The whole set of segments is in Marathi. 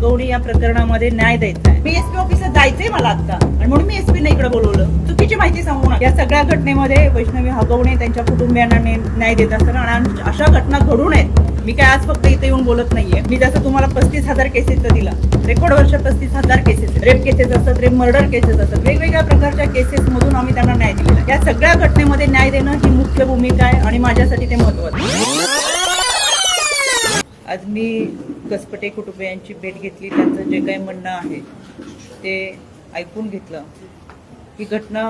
हगवणे या प्रकरणामध्ये न्याय द्यायचा आहे मी एसपी ऑफिसला जायचंय मला आता. आणि म्हणून मी एसपी इकडे बोलवलं. चुकीची माहिती सांगू या सगळ्या घटनेमध्ये वैष्णवी हगवणे त्यांच्या कुटुंबियांना न्याय देत असताना आणि अशा घटना घडू नयेत. मी काय आज फक्त इथे येऊन बोलत नाहीये. मी जसं तुम्हाला पस्तीस हजार केसेसचं दिला. रेकॉर्ड वर्ष पस्तीस हजार केसेस रेप केसेस असतात रेप मर्डर केसेस असतात. वेगवेगळ्या प्रकारच्या केसेस मधून आम्ही त्यांना न्याय दिलेला. या सगळ्या घटनेमध्ये न्याय देणं ही मुख्य भूमिका आहे आणि माझ्यासाठी ते महत्वाचं आज मी कसपटे कुटुंबियांची भेट घेतली त्यांचं जे काही म्हणणं आहे ते ऐकून घेतलं. ही घटना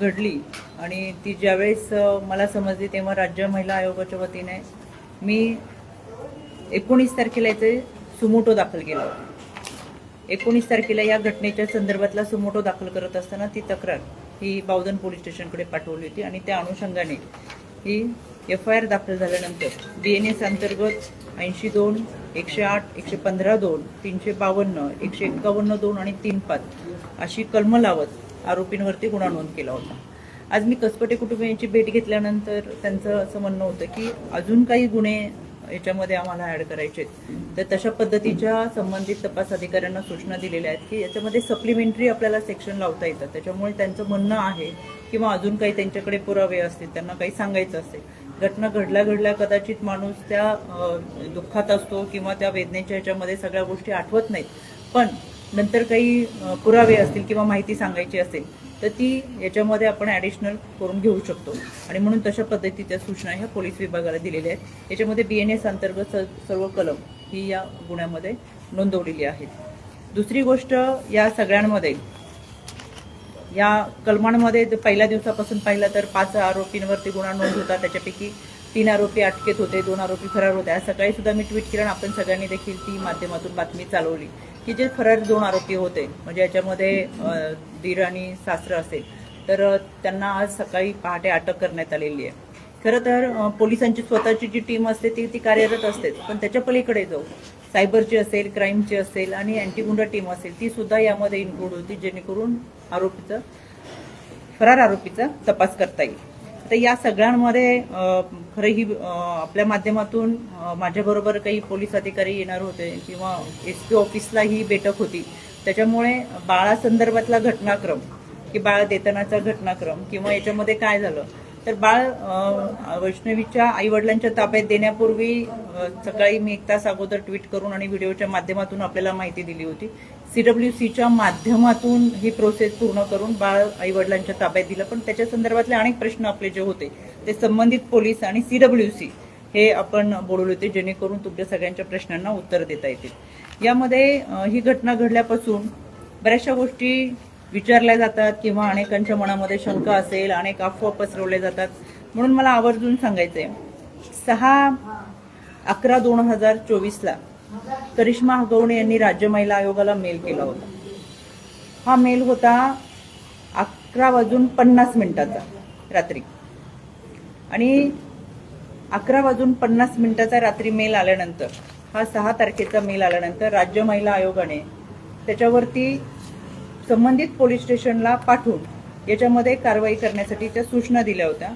घडली आणि ती ज्यावेळेस मला समजली तेव्हा राज्य महिला आयोगाच्या वतीने मी एकोणीस तारखेला इथे सुमोटो दाखल केला. एकोणीस तारखेला या घटनेच्या संदर्भातला सुमोटो दाखल करत असताना ती तक्रार ही बावधन पोलीस स्टेशनकडे पाठवली होती आणि त्या अनुषंगाने ही एफ आय आर दाखल झाल्यानंतर डी एन एस अंतर्गत ऐंशी दोन एकशे आठ एकशे पंधरा दोन तीनशे बावन्न एकशे एक्कावन्न दोन आणि तीन पाच अशी कलमं लावत आरोपींवरती गुन्हा नोंद केला होता. आज मी कसपटे कुटुंबियांची भेट घेतल्यानंतर त्यांचं असं म्हणणं होतं की अजून काही गुन्हे याच्यामध्ये आम्हाला ऍड करायचे आहेत तर तशा पद्धतीच्या संबंधित तपास अधिकाऱ्यांना सूचना दिलेल्या आहेत की याच्यामध्ये सप्लिमेंटरी आपल्याला सेक्शन लावता येतं. त्याच्यामुळे त्यांचं म्हणणं आहे किंवा अजून काही त्यांच्याकडे पुरावे असतील त्यांना काही सांगायचं असेल घटना घडल्या घडल्या कदाचित माणूस त्या दुःखात असतो किंवा त्या वेदनेच्या ह्याच्यामध्ये सगळ्या गोष्टी आठवत नाहीत. पण नंतर काही पुरावे असतील किंवा माहिती सांगायची असेल तर ती याच्यामध्ये आपण ॲडिशनल करून घेऊ शकतो. आणि म्हणून तशा पद्धतीच्या सूचना ह्या पोलीस विभागाला दिलेल्या आहेत. याच्यामध्ये बी एन एस अंतर्गत स- सर्व कलम ही या गुन्ह्यामध्ये नोंदवलेली आहेत. दुसरी गोष्ट या सगळ्यांमध्ये या कलमांमध्ये जर पहिल्या दिवसापासून पाहिलं तर पाच आरोपींवरती गुन्हा नोंद होता. त्याच्यापैकी तीन आरोपी अटकेत होते दोन आरोपी फरार होते. आज सकाळी सुद्धा मी ट्विट केलं आणि आपण सगळ्यांनी देखील ती माध्यमातून बातमी चालवली की जे फरार दोन आरोपी होते म्हणजे याच्यामध्ये धीर दीर आणि सासरं असेल तर त्यांना आज सकाळी पहाटे अटक करण्यात आलेली आहे. खरं तर पोलिसांची स्वतःची जी टीम असते ती ती कार्यरत असतेच पण त्याच्या पलीकडे जाऊ. सायबरची असेल क्राईमची असेल आणि अँटी गुंडा टीम असेल ती सुद्धा यामध्ये इन्क्लूड होती जेणेकरून आरोपीचं फरार आरोपीचा तपास करता येईल. तर या सगळ्यांमध्ये खरं ही आपल्या माध्यमातून माझ्याबरोबर काही पोलीस अधिकारी येणार होते किंवा एस पी ऑफिसला ही बैठक होती. त्याच्यामुळे बाळासंदर्भातला घटनाक्रम की बाळ देतानाचा घटनाक्रम किंवा याच्यामध्ये काय झालं तर बाळ वैष्णवीच्या आई वडिलांच्या ताब्यात देण्यापूर्वी सकाळी मी एक तास अगोदर ट्विट करून आणि व्हिडिओच्या माध्यमातून आपल्याला माहिती दिली होती. सीडब्ल्यू सीच्या माध्यमातून ही प्रोसेस पूर्ण करून बाळ आई वडिलांच्या ताब्यात दिलं. पण त्याच्या संदर्भातले अनेक प्रश्न आपले जे होते ते संबंधित पोलीस आणि सीडब्ल्यू सी हे आपण बोलवले होते जेणेकरून तुमच्या सगळ्यांच्या प्रश्नांना उत्तर देता येतील. यामध्ये ही घटना घडल्यापासून बऱ्याचशा गोष्टी विचारल्या जातात किंवा अनेकांच्या मनामध्ये शंका असेल अनेक अफवा पसरवल्या जातात. म्हणून मला आवर्जून सांगायचंय सहा अकरा दोन हजार चोवीसला करिश्मा हगवणे यांनी राज्य महिला आयोगाला मेल केला होता. हा मेल होता अकरा वाजून पन्नास मिनिटाचा रात्री. आणि अकरा वाजून पन्नास मिनिटाचा रात्री मेल आल्यानंतर हा सहा तारखेचा मेल आल्यानंतर राज्य महिला आयोगाने त्याच्यावरती संबंधित पोलीस स्टेशनला पाठवून याच्यामध्ये कारवाई करण्यासाठी त्या सूचना दिल्या होत्या.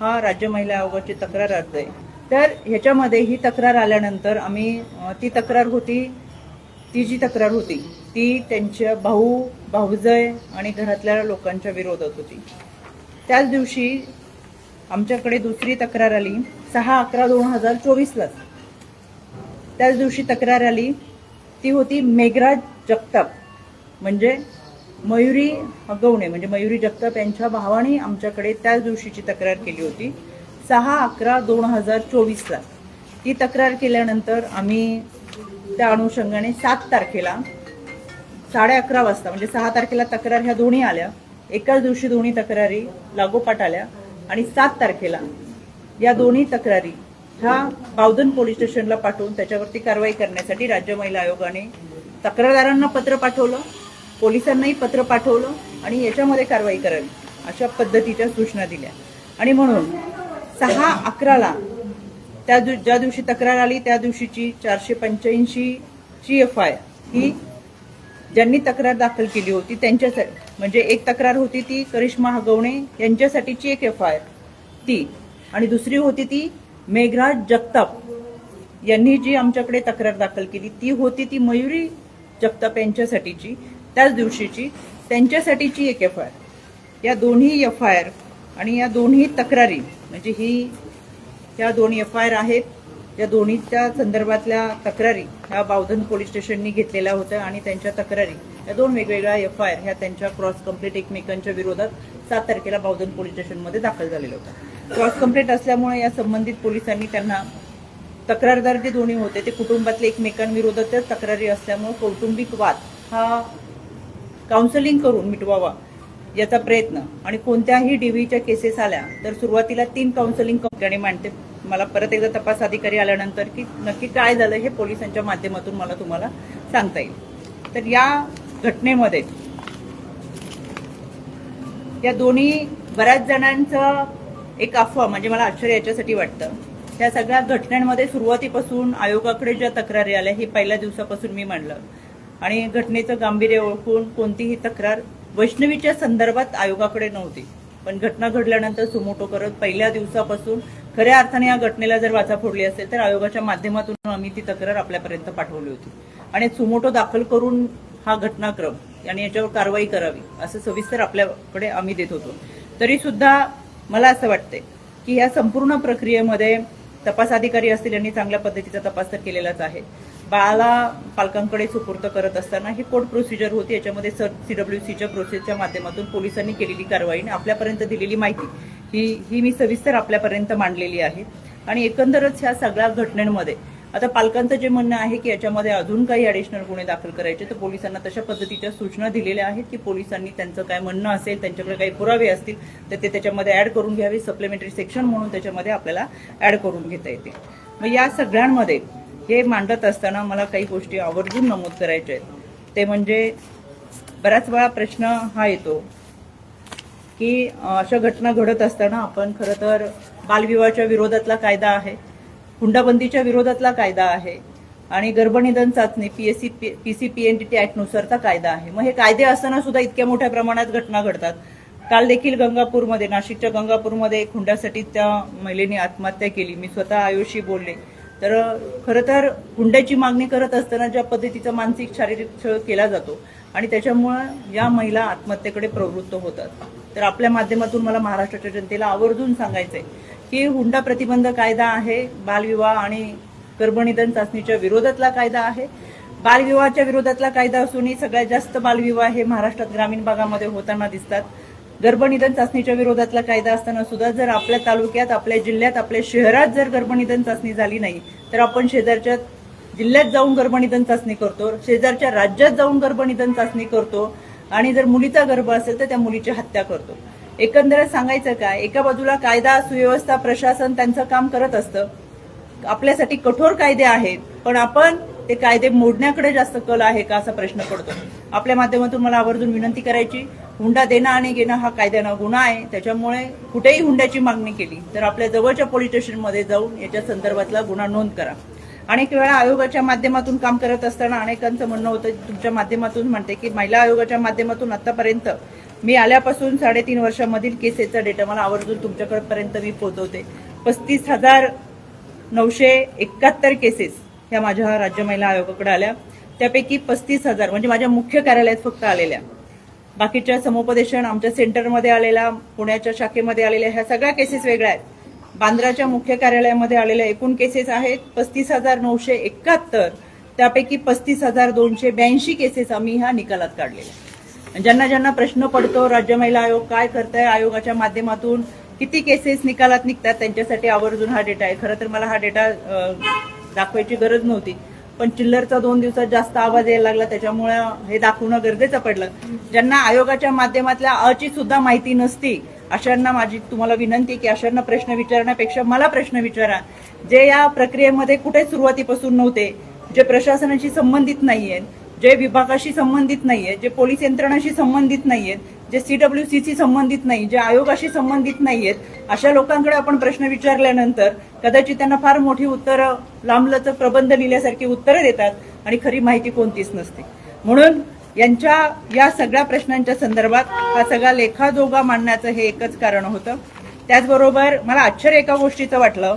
हा राज्य महिला आयोगाची तक्रार अर्ज आहे. तर ह्याच्यामध्ये ही तक्रार आल्यानंतर आम्ही ती तक्रार होती ती जी तक्रार होती ती त्यांच्या भाऊ भाऊजय आणि घरातल्या लोकांच्या विरोधात होती. त्याच दिवशी आमच्याकडे दुसरी तक्रार आली सहा अकरा दोन हजार चोवीसलाच त्याच दिवशी तक्रार आली ती होती मेघराज जगताप. म्हणजे मयुरी हगवणे म्हणजे मयुरी जगताप यांच्या भावाने आमच्याकडे त्याच दिवशीची तक्रार केली होती. सहा अकरा दोन हजार चोवीसला. ती तक्रार केल्यानंतर आम्ही त्या अनुषंगाने सात तारखेला साडे अकरा वाजता म्हणजे सहा तारखेला तक्रार ह्या दोन्ही आल्या. एकाच दिवशी दोन्ही तक्रारी लागोपाठ आल्या आणि सात तारखेला या दोन्ही तक्रारी ह्या बावधन पोलीस स्टेशनला पाठवून त्याच्यावरती कारवाई करण्यासाठी राज्य महिला आयोगाने तक्रारदारांना पत्र पाठवलं. पोलिसांनाही पत्र पाठवलं आणि याच्यामध्ये कारवाई करावी अशा पद्धतीच्या सूचना दिल्या. आणि म्हणून सहा अकराला त्या दिव- ज्या दिवशी तक्रार आली त्या दिवशीची चारशे पंच्याऐंशी ची एफ आय ही ज्यांनी तक्रार दाखल केली होती त्यांच्यासाठी म्हणजे एक तक्रार होती ती करिश्मा हगवणे यांच्यासाठीची एक एफ आय ती. आणि दुसरी होती ती मेघराज जगताप यांनी जी आमच्याकडे तक्रार दाखल केली ती होती ती मयुरी जगताप यांच्यासाठीची. त्याच दिवशीची त्यांच्यासाठीची एक एफ आय आर या दोन्ही एफ आय आर आणि या दोन्ही तक्रारी म्हणजे ही या दोन एफ आय आर आहेत या दोन्हीच्या संदर्भातल्या तक्रारी ह्या बावधन पोलीस स्टेशननी घेतलेल्या होत्या आणि त्यांच्या तक्रारी या दोन वेगवेगळ्या एफ आय आर ह्या त्यांच्या क्रॉस कंप्लेंट एकमेकांच्या विरोधात सात तारखेला बावधन पोलीस स्टेशनमध्ये दाखल झालेल्या होत्या क्रॉस कंप्लेंट असल्यामुळे या संबंधित पोलिसांनी त्यांना तक्रारदार जे दोन्ही होते ते कुटुंबातले एकमेकांविरोधातच तक्रारी असल्यामुळे कौटुंबिक वाद हा काउन्सिलिंग करून मिटवावा याचा प्रयत्न. आणि कोणत्याही डीव्हीच्या केसेस आल्या तर सुरुवातीला तीन काउन्सलिंग कंपनी मांडते. मला परत एकदा तपास अधिकारी आल्यानंतर की नक्की काय झालं हे पोलिसांच्या माध्यमातून मला तुम्हाला सांगता येईल. तर या घटनेमध्ये या दोन्ही बऱ्याच जणांचं एक अफवा म्हणजे मला आश्चर्य याच्यासाठी वाटतं. त्या सगळ्या घटनांमध्ये सुरुवातीपासून आयोगाकडे ज्या तक्रारी आल्या हे पहिल्या दिवसापासून मी मांडलं. आणि घटनेचं गांभीर्य ओळखून कोणतीही तक्रार वैष्णवीच्या संदर्भात आयोगाकडे नव्हती. पण घटना घडल्यानंतर सुमोटो करत पहिल्या दिवसापासून खऱ्या अर्थाने या घटनेला जर वाचा फोडली असेल तर आयोगाच्या माध्यमातून आम्ही ती तक्रार आपल्यापर्यंत पाठवली होती. आणि सुमोटो दाखल करून हा घटनाक्रम आणि याच्यावर कारवाई करावी असं सविस्तर आपल्याकडे आम्ही देत होतो. तरी सुद्धा मला असं वाटतंय की या संपूर्ण प्रक्रियेमध्ये तपास अधिकारी असतील यांनी चांगल्या पद्धतीचा तपास तर केलेलाच आहे. बाळाला पालकांकडे सुपूर्त करत असताना ही कोर्ट प्रोसिजर होती. याच्यामध्ये सर सी डब्ल्यू सीच्या प्रोसेसच्या माध्यमातून पोलिसांनी केलेली कारवाई आणि आपल्यापर्यंत दिलेली माहिती ही ही मी सविस्तर आपल्यापर्यंत मांडलेली आहे. आणि एकंदरच ह्या सगळ्या घटनेमध्ये आता पालकांचं जे म्हणणं आहे की याच्यामध्ये अजून काही ॲडिशनल गुन्हे दाखल करायचे तर पोलिसांना तशा पद्धतीच्या सूचना दिलेल्या आहेत की पोलिसांनी त्यांचं काय म्हणणं असेल त्यांच्याकडे काही पुरावे असतील तर ते त्याच्यामध्ये ऍड करून घ्यावे. सप्लिमेंटरी सेक्शन म्हणून त्याच्यामध्ये आपल्याला ॲड करून घेता येते मग या सगळ्यांमध्ये हे मांडत असताना मला काही गोष्टी आवर्जून नमूद करायच्या आहेत. ते म्हणजे बऱ्याच वेळा प्रश्न हा येतो की अशा घटना घडत असताना आपण खरं तर बालविवाहाच्या विरोधातला कायदा आहे हुंडाबंदीच्या विरोधातला कायदा आहे आणि गर्भनिधन चाचणी टी ॲटनुसार ऍक्टनुसारचा कायदा आहे. मग हे कायदे असताना सुद्धा इतक्या मोठ्या प्रमाणात घटना घडतात. काल देखील गंगापूरमध्ये नाशिकच्या गंगापूरमध्ये एक हुंड्यासाठी त्या महिलेने आत्महत्या केली. मी स्वतः आयुषी बोलले. तर खरं तर हुंड्याची मागणी करत असताना ज्या पद्धतीचा मानसिक शारीरिक छळ केला जातो आणि त्याच्यामुळं या महिला आत्महत्येकडे प्रवृत्त होतात. तर आपल्या माध्यमातून मला महाराष्ट्राच्या जनतेला आवर्जून सांगायचंय की हुंडा प्रतिबंध कायदा आहे बालविवाह आणि गर्भनिधन चाचणीच्या विरोधातला कायदा आहे. बालविवाहाच्या विरोधातला कायदा असूनही सगळ्यात जास्त बालविवाह हे महाराष्ट्रात ग्रामीण भागामध्ये होताना दिसतात. गर्भनिधन चाचणीच्या विरोधातला कायदा असताना सुद्धा जर आपल्या तालुक्यात आपल्या जिल्ह्यात आपल्या शहरात जर गर्भनिधन चाचणी झाली नाही तर आपण शेजारच्या जिल्ह्यात जाऊन गर्भनिधन चाचणी करतो शेजारच्या राज्यात जाऊन गर्भनिधन चाचणी करतो आणि जर मुलीचा गर्भ असेल तर त्या मुलीची हत्या करतो. एकंदरीत सांगायचं काय एका बाजूला कायदा सुव्यवस्था प्रशासन त्यांचं काम करत असतं. आपल्यासाठी कठोर कायदे आहेत पण आपण ते कायदे मोडण्याकडे जास्त कल आहे का असा प्रश्न पडतो. आपल्या माध्यमातून मला आवर्जून विनंती करायची हुंडा देणं आणि घेणं हा कायद्यानं गुन्हा आहे. त्याच्यामुळे कुठेही हुंड्याची मागणी केली तर आपल्या जवळच्या पोलीस स्टेशनमध्ये जाऊन याच्या संदर्भातला गुन्हा नोंद करा. अनेक वेळा आयोगाच्या माध्यमातून काम करत असताना अनेकांचं म्हणणं होतं तुमच्या माध्यमातून म्हणते की महिला आयोगाच्या माध्यमातून आतापर्यंत मी आल्यापासून साडेतीन वर्षामधील केसेसचा डेटा मला आवर्जून तुमच्याकडपर्यंत मी पोहोचवते. पस्तीस हजार नऊशे एकाहत्तर केसेस ह्या माझ्या राज्य महिला आयोगाकडे आल्या. त्यापैकी पस्तीस हजार म्हणजे माझ्या मुख्य कार्यालयात फक्त आलेल्या. बाकीच्या समुपदेशन आमच्या सेंटरमध्ये आलेला पुण्याच्या शाखेमध्ये आलेल्या ह्या सगळ्या केसेस वेगळ्या आहेत. बांद्राच्या मुख्य कार्यालयामध्ये आलेल्या एकूण केसेस आहेत पस्तीस हजार नऊशे एकाहत्तर. त्यापैकी पस्तीस हजार दोनशे ब्याऐंशी केसेस आम्ही ह्या निकालात काढलेल्या ज्यांना ज्यांना प्रश्न पडतो राज्य महिला आयोग काय करताय आयोगाच्या माध्यमातून किती केसेस निकालात निघतात त्यांच्यासाठी आवर्जून हा डेटा आहे. खरं तर मला हा डेटा दाखवायची गरज नव्हती. पण चिल्लरचा दोन दिवसात जास्त आवाज यायला लागला त्याच्यामुळे हे दाखवणं गरजेचं पडलं. ज्यांना आयोगाच्या माध्यमातल्या अची सुद्धा माहिती नसती अशांना माझी तुम्हाला विनंती की अशांना प्रश्न विचारण्यापेक्षा मला प्रश्न विचारा. जे या प्रक्रियेमध्ये कुठे सुरुवातीपासून नव्हते जे प्रशासनाशी संबंधित नाहीयेत जे विभागाशी संबंधित नाहीये जे पोलीस यंत्रणाशी संबंधित नाहीयेत जे सीडब्ल्यू सीशी संबंधित नाही जे आयोगाशी संबंधित नाहीयेत अशा लोकांकडे आपण प्रश्न विचारल्यानंतर कदाचित त्यांना फार मोठी उत्तरं लांबलचं प्रबंध लिहिल्यासारखी उत्तरं देतात आणि खरी माहिती कोणतीच नसते. म्हणून यांच्या या सगळ्या प्रश्नांच्या संदर्भात हा सगळा लेखाजोगा मांडण्याचं हे एकच कारण होतं. त्याचबरोबर मला आश्चर्य एका गोष्टीचं वाटलं.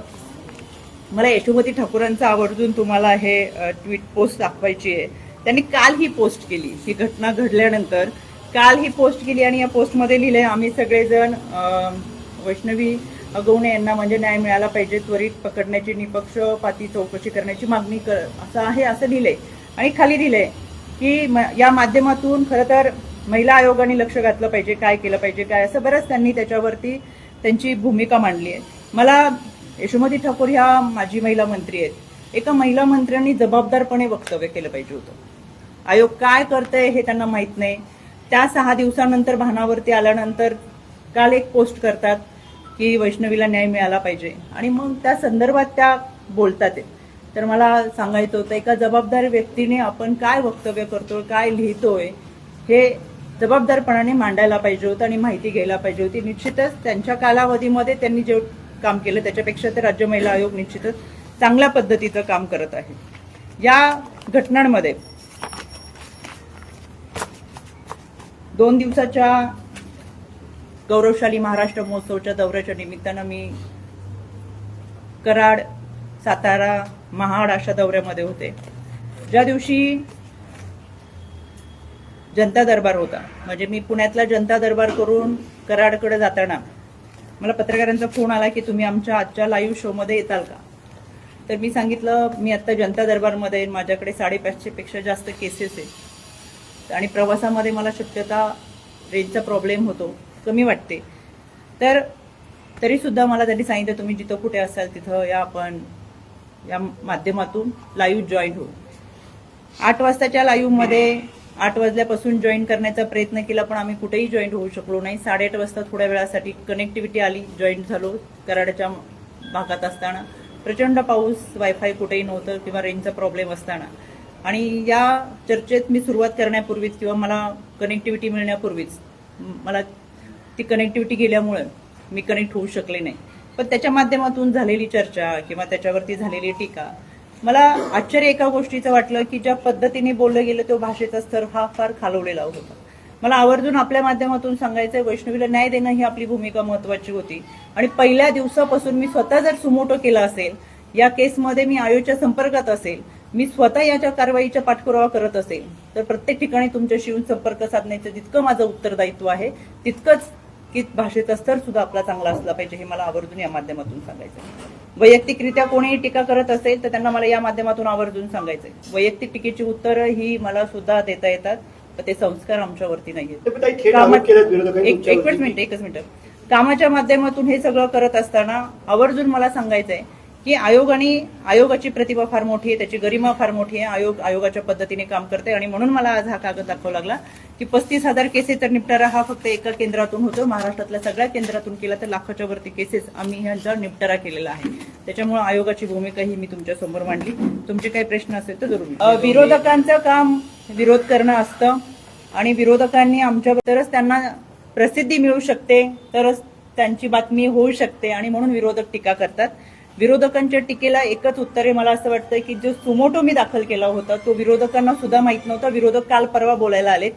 मला यशोमती ठाकूरांचं आवर्जून तुम्हाला हे ट्विट पोस्ट दाखवायची आहे. त्यांनी काल ही पोस्ट केली. ही घटना घडल्यानंतर काल ही पोस्ट केली आणि या पोस्टमध्ये लिहिलंय आम्ही सगळेजण वैष्णवी अगवणे यांना म्हणजे न्याय मिळाला पाहिजे त्वरित पकडण्याची निपक्षपाती चौकशी करण्याची मागणी कर असं आहे असं लिहिलंय. आणि खाली लिहिलंय की या माध्यमातून खरं तर महिला आयोगाने लक्ष घातलं पाहिजे काय केलं पाहिजे काय असं बरंच त्यांनी त्याच्यावरती त्यांची भूमिका मांडली आहे. मला यशोमती ठाकूर ह्या माजी महिला मंत्री आहेत. एका महिला मंत्र्यांनी जबाबदारपणे वक्तव्य केलं पाहिजे होतं. आयोग काय करतंय हे त्यांना माहीत नाही. त्या सहा दिवसानंतर भानावरती आल्यानंतर काल एक पोस्ट करतात की वैष्णवीला न्याय मिळाला पाहिजे. आणि मग त्या संदर्भात त्या बोलतात तर मला सांगायचं होतं एका जबाबदार व्यक्तीने आपण काय वक्तव्य करतोय काय लिहितोय हे जबाबदारपणाने मांडायला पाहिजे होतं आणि माहिती घ्यायला पाहिजे होती. निश्चितच त्यांच्या कालावधीमध्ये त्यांनी जे काम केलं त्याच्यापेक्षा ते राज्य महिला आयोग निश्चितच चांगल्या पद्धतीचं काम करत आहे. या घटनांमध्ये दोन दिवसाच्या गौरवशाली महाराष्ट्र महोत्सवच्या दौऱ्याच्या निमित्तानं मी कराड सातारा महाड अशा दौऱ्यामध्ये होते. ज्या दिवशी जनता दरबार होता म्हणजे मी पुण्यातला जनता दरबार करून कराडकडे जाताना मला पत्रकारांचा फोन आला की तुम्ही आमच्या आजच्या लाईव्ह शोमध्ये येताल का? तर मी सांगितलं मी आत्ता जनता दरबारमध्ये माझ्याकडे साडेपाचशेपेक्षा जास्त केसेस आहेत. आणि प्रवासामध्ये मला शक्यता रेंजचा प्रॉब्लेम होतो कमी वाटते. तर तरीसुद्धा मला त्यांनी सांगितलं तुम्ही जिथं कुठे असाल तिथं या आपण या माध्यमातून लाईव्ह जॉईन होऊ. आठ वाजताच्या लाईव्हमध्ये आठ वाजल्यापासून जॉईन करण्याचा प्रयत्न केला पण आम्ही कुठेही जॉईन होऊ शकलो नाही. साडेआठ वाजता थोड्या वेळासाठी कनेक्टिव्हिटी आली जॉईन झालो कराडच्या भागात असताना. प्रचंड पाऊस वायफाय कुठेही नव्हतं किंवा रेंजचा प्रॉब्लेम असताना. आणि या चर्चेत मी सुरुवात करण्यापूर्वीच किंवा मला कनेक्टिव्हिटी मिळण्यापूर्वीच मला ती कनेक्टिव्हिटी गेल्यामुळे मी कनेक्ट होऊ शकले नाही. पण त्याच्या माध्यमातून झालेली चर्चा किंवा त्याच्यावरती झालेली टीका मला आश्चर्य एका गोष्टीचं वाटलं की ज्या पद्धतीने बोललं गेलं तो भाषेचा स्तर हा फार खालवलेला होता. मला आवर्जून आपल्या माध्यमातून सांगायचं वैष्णवीला न्याय देणं ही आपली भूमिका महत्वाची होती. आणि पहिल्या दिवसापासून मी स्वतः जर सुमोटो केला असेल या केसमध्ये मी आयोच्या संपर्कात असेल मी स्वतः याच्या कारवाईचा पाठपुरावा करत असेल तर प्रत्येक ठिकाणी तुमच्याशी येऊन संपर्क साधण्याचं जितकं माझं उत्तरदायित्व आहे तितकंच की भाषेचा स्तर सुद्धा आपला चांगला असला पाहिजे हे मला आवर्जून या माध्यमातून सांगायचं. वैयक्तिकरित्या कोणीही टीका करत असेल तर त्यांना मला या माध्यमातून आवर्जून सांगायचंय वैयक्तिक टीकेची उत्तरं ही मला सुद्धा देता येतात पण ते संस्कार आमच्यावरती एक एकच. मिनिट एकच मिनिट कामाच्या माध्यमातून हे सगळं करत असताना आवर्जून मला सांगायचंय की आयोगाने आयोगाची प्रतिभा फार मोठी आहे त्याची गरिमा फार मोठी आहे आयोग आयोगाच्या पद्धतीने काम करते आणि म्हणून मला आज हा कागद दाखवा लागला की पस्तीस हजार केसेसचा निपटारा हा फक्त एका केंद्रातून होतो. महाराष्ट्रातल्या सगळ्या केंद्रातून केला तर लाखाच्या वरती केसेस आम्ही ह्यांचा निपटारा केलेला आहे. त्याच्यामुळे आयोगाची भूमिका ही मी तुमच्यासमोर मांडली. तुमचे काही प्रश्न असेल तर जरूर विरोधकांचं काम विरोध करणं असतं आणि विरोधकांनी आमच्याबद्दलच त्यांना प्रसिद्धी मिळू शकते तरच त्यांची बातमी होऊ शकते आणि म्हणून विरोधक टीका करतात. विरोधकांच्या टीकेला एकच उत्तर आहे मला असं वाटतं की जो सुमोटो मी दाखल केला होता तो विरोधकांना सुद्धा माहीत नव्हता. विरोधक काल परवा बोलायला आलेत.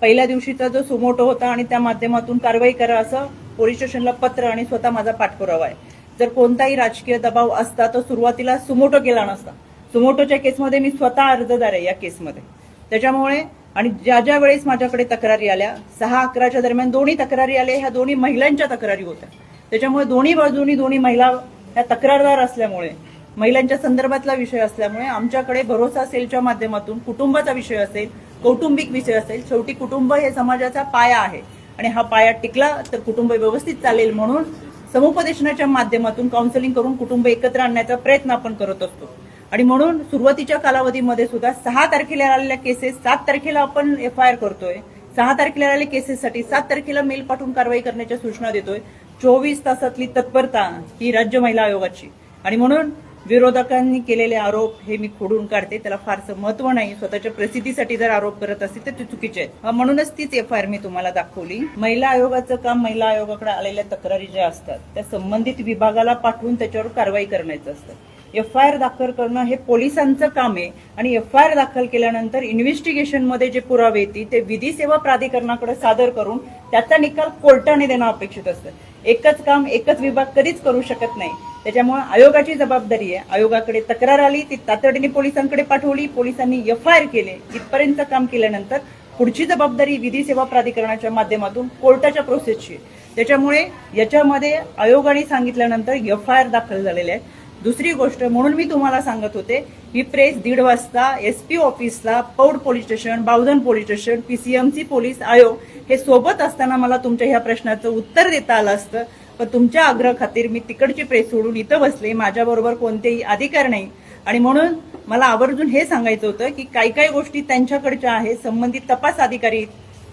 पहिल्या दिवशीचा जो सुमोटो होता आणि त्या माध्यमातून कारवाई करा असं पोलीस स्टेशनला पत्र आणि स्वतः माझा पाठपुरावा आहे. जर कोणताही राजकीय दबाव असता तर सुरुवातीला सुमोटो केला नसता. सुमोटोच्या केसमध्ये मी स्वतः अर्जदार आहे या केसमध्ये. त्याच्यामुळे आणि ज्या ज्या वेळेस माझ्याकडे तक्रारी आल्या सहा अकराच्या दरम्यान दोन्ही तक्रारी आल्या ह्या दोन्ही महिलांच्या तक्रारी होत्या. त्याच्यामुळे दोन्ही बाजूनी दोन्ही महिला ह्या तक्रारदार असल्यामुळे महिलांच्या संदर्भातला विषय असल्यामुळे आमच्याकडे भरोसा सेलच्या माध्यमातून कुटुंबाचा विषय असेल कौटुंबिक विषय असेल शेवटी कुटुंब हे समाजाचा पाया आहे. आणि हा पाया टिकला तर कुटुंब व्यवस्थित चालेल म्हणून समुपदेशनाच्या माध्यमातून काउन्सिलिंग करून कुटुंब एकत्र आणण्याचा प्रयत्न आपण करत असतो. आणि म्हणून सुरुवातीच्या कालावधीमध्ये सुद्धा सहा तारखेला आलेल्या केसेस सात तारखेला आपण एफ आय आर करतोय. सहा तारखेला आलेल्या केसेससाठी सात तारखेला मेल पाठवून कारवाई करण्याच्या सूचना देतोय. चोवीस तासातली तत्परता ही राज्य महिला आयोगाची. आणि म्हणून विरोधकांनी केलेले आरोप हे मी खोडून काढते. त्याला फारसं महत्त्व नाही. स्वतःच्या प्रसिद्धीसाठी जर आरोप करत असतील तर ते चुकीचे आहेत. म्हणूनच तीच एफ आय आर मी तुम्हाला दाखवली. महिला आयोगाचं काम महिला आयोगाकडे आलेल्या तक्रारी ज्या असतात त्या संबंधित विभागाला पाठवून त्याच्यावर कारवाई करण्याचं असतं. एफ आय आर दाखल करणं हे पोलिसांचं काम आहे. आणि एफ आय आर दाखल केल्यानंतर इन्व्हेस्टिगेशनमध्ये जे पुरावे येतील ते विधी सेवा प्राधिकरणाकडे सादर करून त्याचा निकाल कोर्टाने देणं अपेक्षित असतं. एकच काम एकच विभाग कधीच करू शकत नाही. त्याच्यामुळे आयोगाची जबाबदारी आहे. आयोगाकडे तक्रार आली ती तातडीने पोलिसांकडे पाठवली. पोलिसांनी एफ आय आर केले. इथपर्यंत काम केल्यानंतर पुढची जबाबदारी विधी सेवा प्राधिकरणाच्या माध्यमातून कोर्टाच्या प्रोसेसची त्याच्यामुळे याच्यामध्ये आयोगाने सांगितल्यानंतर एफ आय आर दाखल झालेले आहे दुसरी गोष्ट म्हणून मी तुम्हाला सांगत होते ही प्रेस दीड वाजता एसपी ऑफिसला Paud police station Bavdhan police station PCMC police आयोग हे सोबत असताना मला तुमच्या ह्या प्रश्नाचं उत्तर देता आलं असतं. पण तुमच्या आग्रह खातीर मी तिकडची प्रेस सोडून इथं बसले. माझ्याबरोबर कोणतेही अधिकार नाही. आणि म्हणून मला आवर्जून हे सांगायचं होतं की काही काही गोष्टी त्यांच्याकडच्या आहेत. संबंधित तपास अधिकारी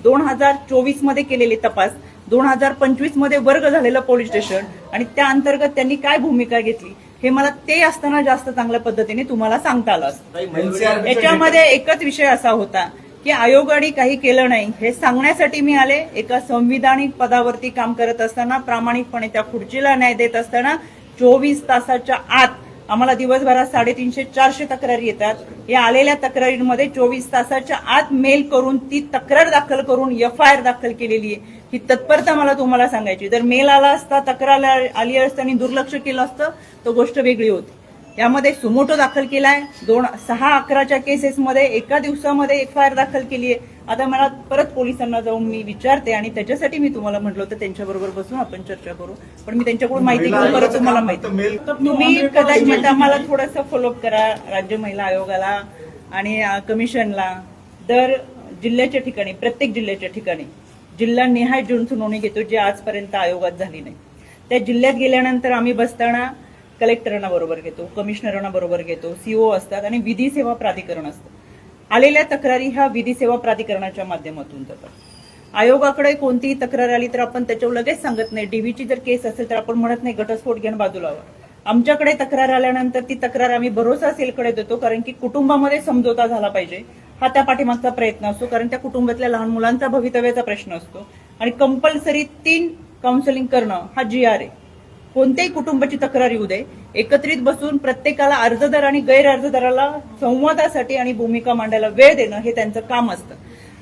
दोन हजार चोवीसमध्ये केलेले तपास दोन हजार पंचवीसमध्ये वर्ग झालेलं पोलीस स्टेशन आणि त्या अंतर्गत त्यांनी काय भूमिका घेतली हे मला ते असताना जास्त चांगल्या पद्धतीने तुम्हाला सांगता आलं असतं. याच्यामध्ये एकच विषय असा होता की आयोगाने काही केलं नाही हे सांगण्यासाठी मी आले. एका संविधानिक पदावरती काम करत असताना प्रामाणिकपणे त्या खुर्चीला न्याय देत असताना चोवीस तासाच्या आत आम्हाला दिवसभरात साडेतीनशे चारशे तक्रारी येतात. या आलेल्या तक्रारींमध्ये चोवीस तासाच्या आत मेल करून ती तक्रार दाखल करून एफ आय आर दाखल केलेली आहे. ही तत्परता मला तुम्हाला सांगायची जर मेल आला असता तक्रार आली असताना दुर्लक्ष केलं असतं तर गोष्ट वेगळी होती. यामध्ये सुमोटो दाखल केलाय. दोन सहा अकराच्या केसेसमध्ये एका दिवसामध्ये एफ आय आर दाखल केली आहे आता मला परत पोलिसांना जाऊन मी विचारते आणि त्याच्यासाठी मी तुम्हाला म्हटलं होतं त्यांच्याबरोबर बसून आपण चर्चा करू. पण मी त्यांच्याकडून माहिती घेऊन परत तुम्हाला माहिती तुम्ही कदाचित आम्हाला थोडंसं फॉलोअप करा राज्य महिला आयोगाला आणि कमिशनला दर जिल्ह्याच्या ठिकाणी प्रत्येक जिल्ह्याच्या ठिकाणी जिल्हा निहाय जनसुनावणी घेतो जी आजपर्यंत आयोगात झाली नाही. त्या जिल्ह्यात गेल्यानंतर आम्ही बसताना कलेक्टरांना बरोबर घेतो कमिशनरांना बरोबर घेतो सीओ असतात आणि विधी सेवा प्राधिकरण असतं. आलेल्या तक्रारी ह्या विधी सेवा प्राधिकरणाच्या माध्यमातून जातात. आयोगाकडे कोणतीही तक्रार आली तर आपण त्याच्यावर लगेच सांगत नाही. डीव्हीची जर केस असेल तर आपण म्हणत नाही घटस्फोट घेऊन बाजूला आमच्याकडे तक्रार आल्यानंतर ती तक्रार आम्ही भरोसा सेलकडे देतो कारण की कुटुंबामध्ये समझोता झाला पाहिजे. हा त्या पाठीमागचा प्रयत्न असतो कारण त्या कुटुंबातल्या लहान मुलांचा भवितव्याचा प्रश्न असतो. आणि कंपल्सरी तीन काउन्सिलिंग करणं हा जी आर आहे कोणत्याही कुटुंबाची तक्रार येऊ दे. एकत्रित बसून प्रत्येकाला अर्जदार आणि गैर अर्जदाराला संवादासाठी आणि भूमिका मांडायला वेळ देणं हे त्यांचं काम असतं.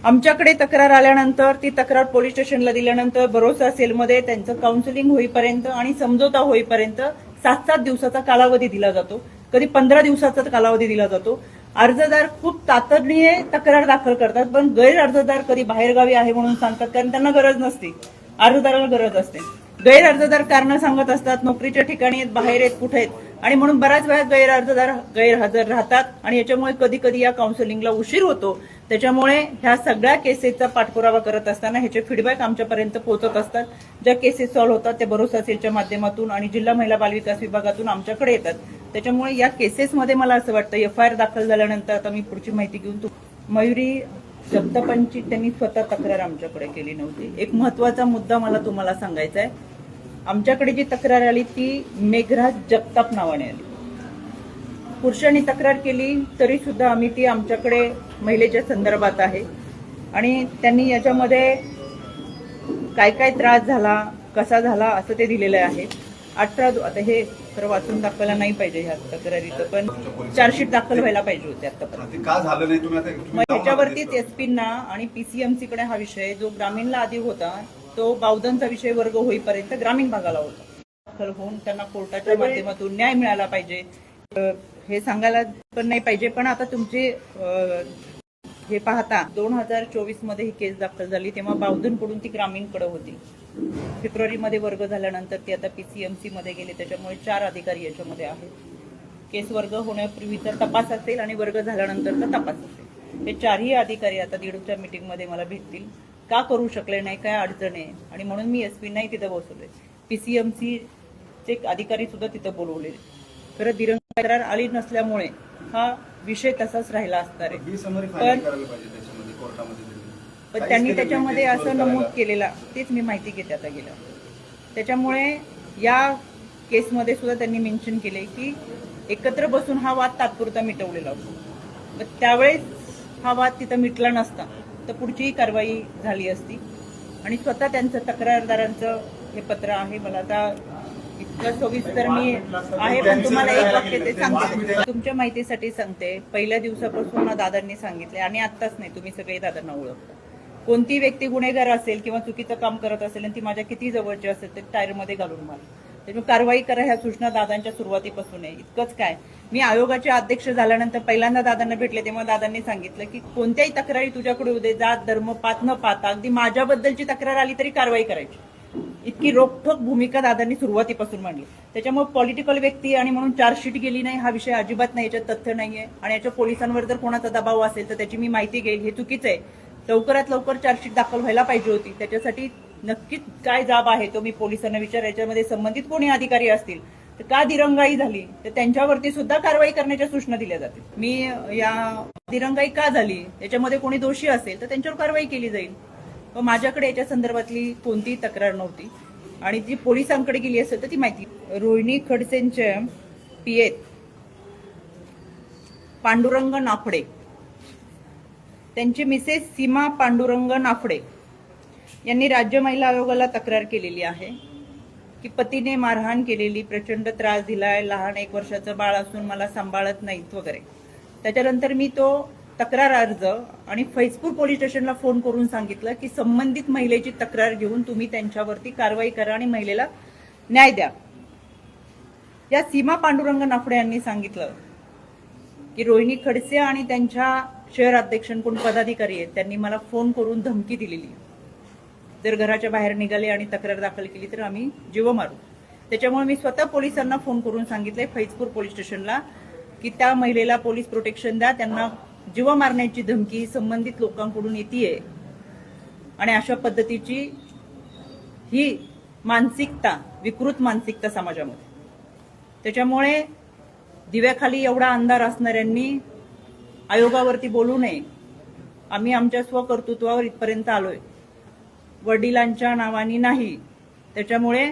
आमच्याकडे तक्रार आल्यानंतर ती तक्रार पोलीस स्टेशनला दिल्यानंतर भरोसा सेलमध्ये त्यांचं काउन्सिलिंग होईपर्यंत आणि समझोता होईपर्यंत सात सात दिवसाचा कालावधी दिला जातो. कधी पंधरा दिवसाचा कालावधी दिला जातो. अर्जदार खूप तातडीने तक्रार दाखल करतात पण गैर अर्जदार कधी बाहेरगावी आहे म्हणून सांगतात कारण त्यांना गरज नसते. अर्जदाराला गरज असते. गैरअर्जदार कारणं कारण सांगत असतात नोकरीच्या ठिकाणी आहेत, बाहेर आहेत कुठे आहेत. आणि म्हणून बऱ्याच वेळा गैरअर्जदार गैरहजर राहतात. आणि याच्यामुळे कधी कधी या काउन्सिलिंगला उशीर होतो. त्याच्यामुळे ह्या सगळ्या केसेसचा पाठपुरावा करत असताना ह्याचे फीडबॅक आमच्यापर्यंत पोहोचत असतात. ज्या केसेस सॉल्व्ह होतात त्या भरोसा सेलच्या माध्यमातून आणि जिल्हा महिला बालविकास विभागातून आमच्याकडे येतात. त्याच्यामुळे या केसेसमध्ये मला असं वाटतं एफ आय आर दाखल झाल्यानंतर आता मी पुढची माहिती घेऊन मयुरी जगतापांची त्यांनी स्वतः तक्रार आमच्याकडे केली नव्हती. एक महत्त्वाचा मुद्दा मला तुम्हाला सांगायचा आहे. आमच्याकडे जी तक्रार आली ती मेघराज जगताप नावाने आली. पुरुषांनी तक्रार केली तरी सुद्धा आम्ही ती आमच्याकडे महिलेच्या संदर्भात आहे. आणि त्यांनी याच्यामध्ये काय काय त्रास झाला कसा झाला असं ते दिलेलं आहे. अठरा आता हे खरं वाचून दाखवायला नाही पाहिजे ह्या तक्रारीचं पण चार्जशीट दाखल व्हायला पाहिजे होते आतापर्यंत ते का झालं नाही तुम्ही आता मग ह्याच्यावरतीच. एसपींना आणि पीसीएमसी कडे हा विषय जो ग्रामीणला आधी होता तो बावधनचा विषय वर्ग होईपर्यंत ग्रामीण भागाला होता. दाखल होऊन त्यांना कोर्टाच्या माध्यमातून न्याय मिळाला पाहिजे. अ, हे सांगायला पण नाही पाहिजे पण आता तुमचे अ, हे पाहता दोन हजार चोवीसमध्ये ही केस दाखल झाली तेव्हा बावधनकडून ती ग्रामीणकडे होती. फेब्रुवारीमध्ये वर्ग झाल्यानंतर ती आता पीसीएमसी मध्ये गेले त्याच्यामुळे चार अधिकारी याच्यामध्ये आहेत. केस वर्ग होण्यापूर्वीचा तपास असेल आणि वर्ग झाल्यानंतरचा तपास असेल. हे चारही अधिकारी आता दीडच्या मीटिंगमध्ये मला भेटतील. का करू शकले नाही काय अडचण आहे? आणि म्हणून मी एसपी नाही तिथं बसवले. पीसीएमसी चे अधिकारी सुद्धा तिथं बोलवले. खरं दिरंग तक्रार आली नसल्यामुळे हा विषय तसाच राहिला असणार आहे. पण- फायनल करायला पाहिजे त्याच्यामध्ये कोर्टामध्ये दिली. पण त्यांनी. त्याच्यामध्ये असं नमूद. केलेला तेच मी माहिती घेते आता गेलं. त्याच्यामुळे या केसमध्ये सुद्धा त्यांनी मेन्शन केले की एकत्र बसून हा वाद तात्पुरता मिटवलेला होता. मग त्यावेळेस हा वाद तिथं मिटला नसता तर पुढचीही कारवाई झाली असती. आणि स्वतः त्यांचं तक्रारदारांचं हे पत्र आहे मला आता इतकं सविस्तर मी आहे पण तुम्हाला एक वाक्य ते सांगते. तुमच्या माहितीसाठी सांगते. पहिल्या दिवसापासून दादांनी सांगितले आणि आत्ताच नाही तुम्ही सगळे दादांना ओळखता. कोणती व्यक्ती गुन्हेगार असेल किंवा चुकीचं काम करत असेल आणि ती माझ्या किती जवळची असेल तर टायरमध्ये घालून मार त्याच्यामुळे कारवाई करा ह्या सूचना दादांच्या सुरुवातीपासून आहे. इतकंच काय? मी आयोगाचे अध्यक्ष झाल्यानंतर पहिल्यांदा दादांना भेटले तेव्हा दादांनी सांगितलं की कोणत्याही तक्रारी तुझ्याकडे उदे जात धर्म पात न पाहता अगदी माझ्याबद्दलची तक्रार आली तरी कारवाई करायची. इतकी रोखठोक भूमिका दादांनी सुरुवातीपासून मांडली. त्याच्यामुळे पॉलिटिकल व्यक्ती आणि म्हणून चार्जशीट गेली नाही हा विषय अजिबात नाही याच्यात तथ्य नाहीये. आणि याच्या पोलिसांवर जर कोणाचा दबाव असेल तर त्याची मी माहिती घेईल. हे चुकीचं आहे. लवकरात लवकर चार्जशीट दाखल व्हायला पाहिजे होती. त्याच्यासाठी नक्कीच काय जाब आहे तो मी पोलिसांना विचार याच्यामध्ये संबंधित कोणी अधिकारी असतील तर का दिरंगाई झाली तर त्यांच्यावरती सुद्धा कारवाई करण्याच्या सूचना दिल्या जातील. मी या दिरंगाई का झाली त्याच्यामध्ये कोणी दोषी असेल तर त्यांच्यावर कारवाई केली जाईल. व माझ्याकडे याच्या संदर्भातली कोणतीही तक्रार नव्हती. आणि जी पोलिसांकडे गेली असेल तर ती माहिती. रोहिणी खडसेंच्या पीएत पांडुरंग नाफडे. त्यांची मिसेस सीमा पांडुरंग नाफडे यांनी राज्य महिला आयोगाला तक्रार केलेली आहे की पतीने मारहाण केलेली प्रचंड त्रास दिलाय लहान एक वर्षाचं बाळ असून मला सांभाळत नाहीत वगैरे. त्याच्यानंतर मी तो तक्रार अर्ज आणि फैजपूर पोलीस स्टेशनला फोन करून सांगितलं की संबंधित महिलेची तक्रार घेऊन तुम्ही त्यांच्यावरती कारवाई करा आणि महिलेला न्याय द्या. या सीमा पांडुरंग नाफडे यांनी सांगितलं की रोहिणी खडसे आणि त्यांच्या शहर अध्यक्षांकडून पदाधिकारी आहेत त्यांनी मला फोन करून धमकी दिलेली. जर घराच्या बाहेर निघाले आणि तक्रार दाखल केली तर आम्ही जीव मारू. त्याच्यामुळे मी स्वतः पोलिसांना फोन करून सांगितले फैजपूर पोलीस स्टेशनला की त्या महिलेला पोलीस प्रोटेक्शन द्या त्यांना जीव मारण्याची धमकी संबंधित लोकांकडून येते आणि अशा पद्धतीची ही मानसिकता विकृत मानसिकता समाजामध्ये. त्याच्यामुळे दिव्याखाली एवढा अंधार असणाऱ्यांनी आयोगावरती बोलू नये. आम्ही आमच्या स्वकर्तृत्वावर इथपर्यंत आलोय. वडिलांच्या नावानी नाही. त्याच्यामुळे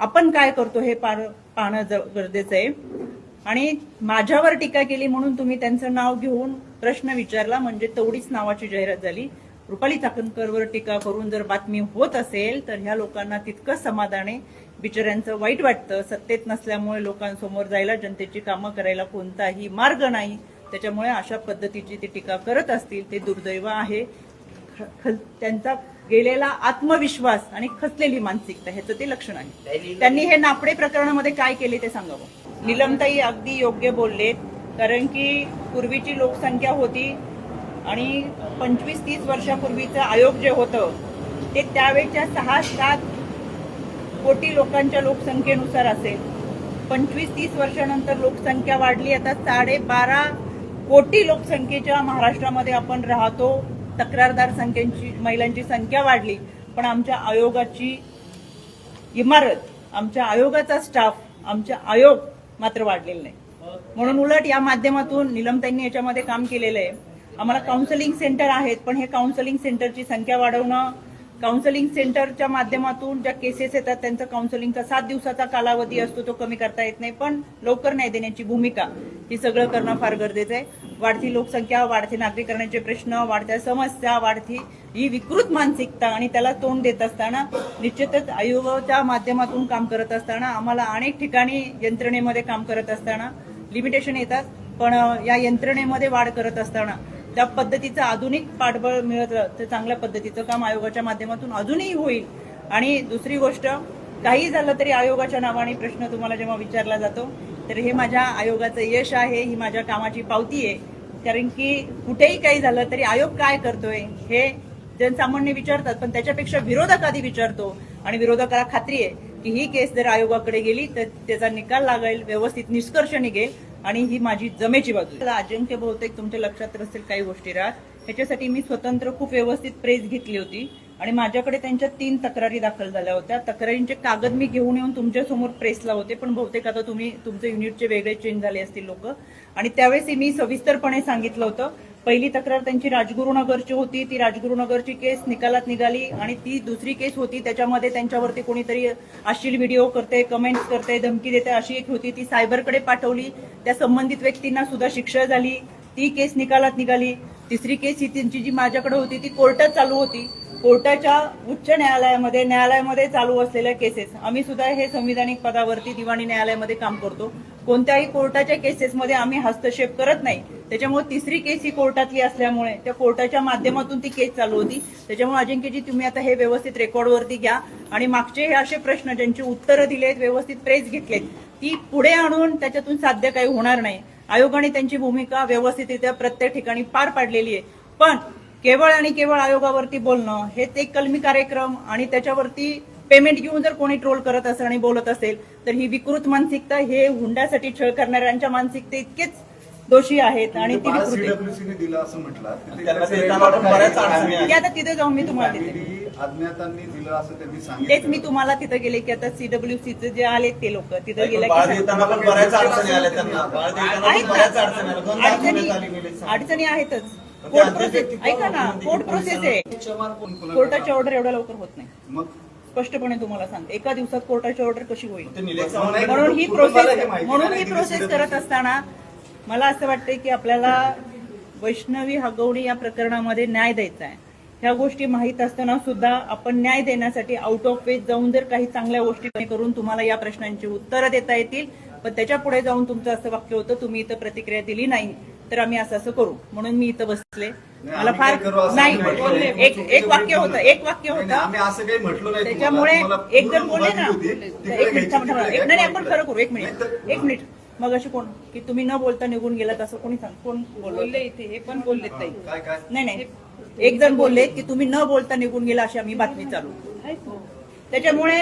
आपण काय करतो हे पार पाहणं गरजेचं आहे. आणि माझ्यावर टीका केली म्हणून तुम्ही त्यांचं नाव घेऊन प्रश्न विचारला म्हणजे तेवढीच नावाची जाहिरात झाली. रुपाली चाकणकरवर टीका करून जर बातमी होत असेल तर ह्या लोकांना तितकं समाधान आहे. बिचाऱ्यांचं वाईट वाटतं. सत्तेत नसल्यामुळे लोकांसमोर जायला जनतेची कामं करायला कोणताही मार्ग नाही. त्याच्यामुळे अशा पद्धतीची ते टीका करत असतील ते दुर्दैव आहे. त्यांचा गेलेला आत्मविश्वास आणि खचलेली मानसिकता ह्याचं ते लक्षण आहे. त्यांनी हे नापडे प्रकरणामध्ये काय केले ते सांगावं. निलमताई अगदी योग्य बोलले कारण की पूर्वीची लोकसंख्या होती आणि पंचवीस तीस वर्षापूर्वीचं आयोग जे होतं ते त्यावेळच्या सहा सात कोटी लोकांच्या लोकसंख्येनुसार असेल. पंचवीस तीस वर्षानंतर लोकसंख्या वाढली आता साडेबारा कोटी लोकसंख्येच्या महाराष्ट्रामध्ये आपण राहतो. तक्रारदार संख्येची महिलांची संख्या वाढली पण आमच्या आयोगाची इमारत आमच्या आयोगाचा स्टाफ आमचे आयोग मात्र वाढलेला नाही. म्हणून उलट या माध्यमातून निलमताईंनी याच्यामध्ये काम केलेलं आहे. आम्हाला काउन्सिलिंग सेंटर आहेत पण हे काउन्सलिंग सेंटरची संख्या वाढवणं काउन्सिलिंग सेंटरच्या माध्यमातून ज्या केसेस येतात त्यांचा काउन्सिलिंगचा सात दिवसाचा कालावधी असतो तो कमी करता येत नाही. पण लवकर न्याय देण्याची भूमिका ही सगळं करणं फार गरजेचं आहे. वाढती लोकसंख्या वाढते नागरिकरणाचे प्रश्न वाढत्या समस्या वाढती ही विकृत मानसिकता आणि त्याला तोंड देत असताना निश्चितच आयोगाच्या माध्यमातून काम करत असताना आम्हाला अनेक ठिकाणी यंत्रणेमध्ये काम करत असताना लिमिटेशन येतात. पण या यंत्रणेमध्ये वाढ करत असताना त्या पद्धतीचं आधुनिक पाठबळ मिळत तर चांगल्या पद्धतीचं काम आयोगाच्या माध्यमातून अजूनही होईल. आणि दुसरी गोष्ट काही झालं तरी आयोगाच्या नावाने प्रश्न तुम्हाला जेव्हा विचारला जातो तर हे माझ्या आयोगाचं यश आहे ही माझ्या कामाची पावती आहे. कारण की कुठेही काही झालं तरी आयोग काय करतोय हे जनसामान्य विचारतात पण त्याच्यापेक्षा विरोधक आधी विचारतो. आणि विरोधकाला खात्री आहे की ही केस जर आयोगाकडे गेली तर त्याचा निकाल लागेल व्यवस्थित निष्कर्ष निघेल. आणि ही माझी जमेची बाजू अजिंक्य बहुतेक तुमच्या लक्षात असतील काही गोष्टी राहत. ह्याच्यासाठी मी स्वतंत्र खूप व्यवस्थित प्रेस घेतली होती. आणि माझ्याकडे त्यांच्या तीन तक्रारी दाखल झाल्या होत्या. तक्रारींचे कागद मी घेऊन येऊन तुमच्यासमोर प्रेसला होते. पण बहुतेक आता तुम्ही तुमचे युनिटचे वेगळे चेंज झाले असतील लोक. आणि त्यावेळेस मी सविस्तरपणे सांगितलं होतं. पहिली तक्रार त्यांची राजगुरुनगरची होती. ती राजगुरुनगरची केस निकालात निघाली आणि ती दुसरी केस होती. त्याच्यामध्ये त्यांच्यावरती कोणीतरी अश्लील व्हिडिओ करते कमेंट्स करते धमकी देते अशी एक होती. ती सायबरकडे पाठवली. त्या संबंधित व्यक्तींना सुद्धा शिक्षा झाली. ती केस निकालात निघाली. तिसरी केस ही त्यांची जी माझ्याकडे होती ती कोर्टात चालू होती. कोर्टाच्या उच्च न्यायालयामध्ये न्यायालयामध्ये चालू असलेल्या केसेस आम्ही सुद्धा हे संविधानिक पदावरती दिवाणी न्यायालयामध्ये काम करतो. कोणत्याही कोर्टाच्या केसेसमध्ये आम्ही हस्तक्षेप करत नाही. त्याच्यामुळे तिसरी केस ही कोर्टातली असल्यामुळे त्या कोर्टाच्या माध्यमातून ती केस चालू होती. त्याच्यामुळे अजिंक्यजी तुम्ही आता हे व्यवस्थित रेकॉर्डवरती घ्या. आणि मागचे हे असे प्रश्न ज्यांची उत्तरं दिलेत व्यवस्थित प्रेस घेतलेत ती पुढे आणून त्याच्यातून साध्य काही होणार नाही. आयोगाने त्यांची भूमिका व्यवस्थितरित्या प्रत्येक ठिकाणी पार पाडलेली आहे. पण केवळ आणि केवळ आयोगावरती बोलणं हेच एक कलमी कार्यक्रम आणि त्याच्यावरती पेमेंट घेऊन जर कोणी ट्रोल करत असेल आणि बोलत असेल तर ही विकृत मानसिकता हे हुंड्यासाठी छळ करणाऱ्यांच्या मानसिकते इतकेच दोषी आहेत आणि ती विकृत. आहे. सीडब्ल्यूसीने दिलं असं म्हटलं. तिथे त्यांना त्याचे देताना पण बऱ्याच अडचणी की आता तिथे जाऊन मी तुम्हाला देते. कामगिरी अज्ञातांनी दिलं असं त्यांनी तेच मी तुम्हाला तिथे गेले की आता सीडब्ल्यूसीचे जे आले ते लोक तिथे गेले पण बाळ की देताना पण बऱ्याच अडचणी आहेतच. कोर्ट प्रोसेस ऐका ना कोर्ट प्रोसेस आहे. कोर्टाची ऑर्डर एवढ्या लवकर होत नाही. स्पष्टपणे तुम्हाला सांगते. एका दिवसात कोर्टाची ऑर्डर कशी होईल? म्हणून ही प्रोसेस म्हणून ही प्रोसेस. करत असताना मला असं वाटतंय की आपल्याला वैष्णवी हगवणी या प्रकरणामध्ये न्याय द्यायचा आहे. ह्या गोष्टी माहीत असताना सुद्धा आपण न्याय देण्यासाठी आउट ऑफ वेज जाऊन जर काही चांगल्या गोष्टी करून तुम्हाला या प्रश्नांची उत्तरं देता येतील पण त्याच्या पुढे जाऊन तुमचं असं वाक्य होतं तुम्ही इथं प्रतिक्रिया दिली नाही. तर आम्ही असं असं करू. म्हणून मी इथं बसले. मला फार नाही. एक एक वाक्य होतं एक वाक्य होतं. नाही, आम्ही असं काही म्हटलं नाही. त्याच्यामुळे तुम्हाला. तुम्हाला एक जण पूर्ण बोलले ना. एक मिनिट नाही आपण. खरं करू. एक मिनिट. एक मिनिट. मग अशी कोण की तुम्ही न बोलता निघून गेलात असं कोणी सांग कोण बोलले? इथे हे पण बोलले ताई. काय काय? नाही नाही. एक जण बोलले की तुम्ही न बोलता निघून गेला अशी आम्ही बातमी चालू. त्याच्यामुळे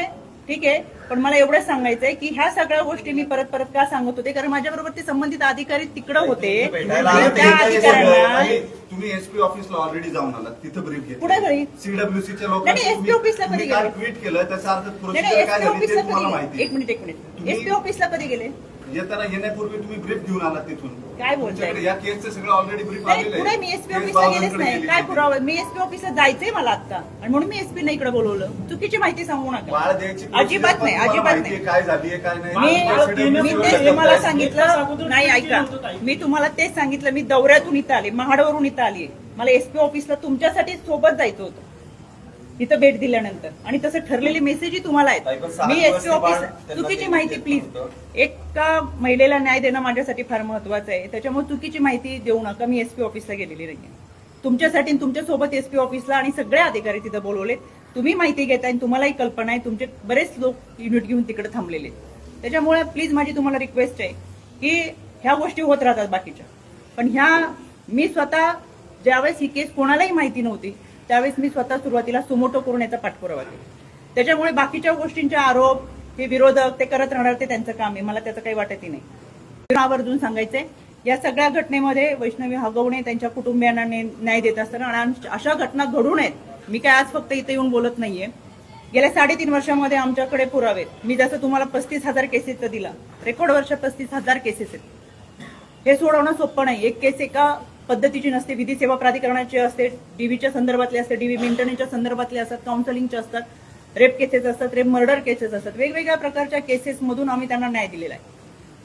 ठीक आहे? पण मला एवढंच सांगायचंय की ह्या सगळ्या गोष्टी मी परत परत का सांगत होते? कारण माझ्याबरोबर ते संबंधित अधिकारी तिकडं होते. आले त्या अधिकाऱ्यांना तुम्ही एसपी ऑफिसला ऑलरेडी जाऊन आलात. तिथं ब्रीफ कुठे घरी? सीडब्ल्यूसीच्या नाही, ऑफिसला कधी गेले? ट्विट केलं? त्याचा अर्थ नाही प्रोसिजर नाही काय एसपी झाली ऑफिसला ते तुम्हाला कधी माहिती एक मिनिट एक मिनिट. तुम्ही- एसपी ऑफिसला कधी गेले? येताना येण्यापूर्वी तुम्ही ब्रीफ घेऊन आलात तिथून. काय बोलताय? तुमच्याकडे या केसचं सगळं ऑलरेडी ब्रीफ नाही आलेलं पुढे मी एसपी केस ऑफिसला गेलेच नाही. गेली काय. पुरावा? मी एसपी ऑफिसला जायचंय मला आता आणि म्हणून मी एसपी नाही इकडे बोलवलं. चुकीची माहिती सांगू बाळ नका द्यायची procedure अजिबात पण नाही तुम्हाला अजिबात माहिती आहे नाही काय झाली काय नाही. मी तेच तुम्हाला. सांगितलं. नाही ऐका. मी तुम्हाला तेच सांगितलं. मी दौऱ्यातून इथं आले महाडवरून इथं आली. मला एसपी ऑफिसला तुमच्यासाठी सोबत जायचं होतं. इथं भेट दिल्यानंतर. आणि तसं ठरलेली मेसेजही तुम्हाला आहेत. मी एसपी ऑफिस चुकीची माहिती प्लीज. एका महिलेला न्याय देणं माझ्यासाठी फार महत्वाचं आहे. त्याच्यामुळे चुकीची माहिती देऊ नका. मी एसपी ऑफिसला गेलेली नाहीये. तुमच्यासाठी तुमच्यासोबत एसपी ऑफिसला आणि सगळे अधिकारी तिथं बोलवले तुम्ही माहिती घेताय आणि तुम्हालाही कल्पना आहे. तुमचे बरेच लोक युनिट घेऊन तिकडे थांबलेले. त्याच्यामुळे प्लीज माझी तुम्हाला रिक्वेस्ट आहे की ह्या गोष्टी होत राहतात बाकीच्या. पण ह्या मी स्वतः ज्यावेळेस ही केस कोणालाही माहिती नव्हती त्यावेळेस मी स्वतः सुरुवातीला सुमोटो करून याचा पाठपुरावा केला. त्याच्यामुळे बाकीच्या गोष्टींचे आरोप हे विरोधक ते करत राहणार ते त्यांचं काम आहे. मला त्याचं काही वाटतही नाही. आवर्जून सांगायचंय या सगळ्या घटनेमध्ये वैष्णवी हगवणे त्यांच्या कुटुंबियांना न्याय देत असताना आणि अशा घटना घडू नयेत. मी काय आज फक्त इथे येऊन बोलत नाहीये. गेल्या साडेतीन वर्षामध्ये आमच्याकडे पुरावे मी जसं तुम्हाला पस्तीस हजार केसेसचं दिला. रेकॉर्ड वर्ष पस्तीस हजार केसेस आहेत. हे सोडवणं सोपं नाही. एक केस एका पद्धतीची नसते विधी सेवा प्राधिकरणाची असते डीव्हीच्या संदर्भातले असते डीव्ही मेंटेनन्सच्या संदर्भातले असतात काउन्सलिंगचे असतात रेप केसेस असतात रेप मर्डर केसेस असतात. वेगवेगळ्या प्रकारच्या केसेस मधून आम्ही त्यांना न्याय दिलेला आहे.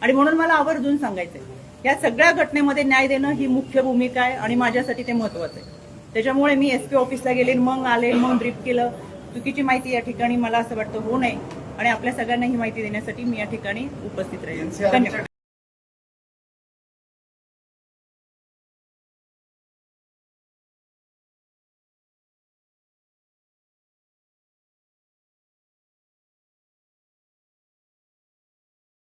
आणि म्हणून मला आवर्जून सांगायचंय या सगळ्या घटनेमध्ये न्याय देणं ही मुख्य भूमिका आहे आणि माझ्यासाठी ते महत्वाचं आहे. त्याच्यामुळे मी एसपी ऑफिसला गेले मग आले मग ब्रीफ केलं. चुकीची माहिती या ठिकाणी मला असं वाटतं होऊ नये आणि आपल्या सगळ्यांना ही माहिती देण्यासाठी मी या ठिकाणी उपस्थित राहील धन्यवाद.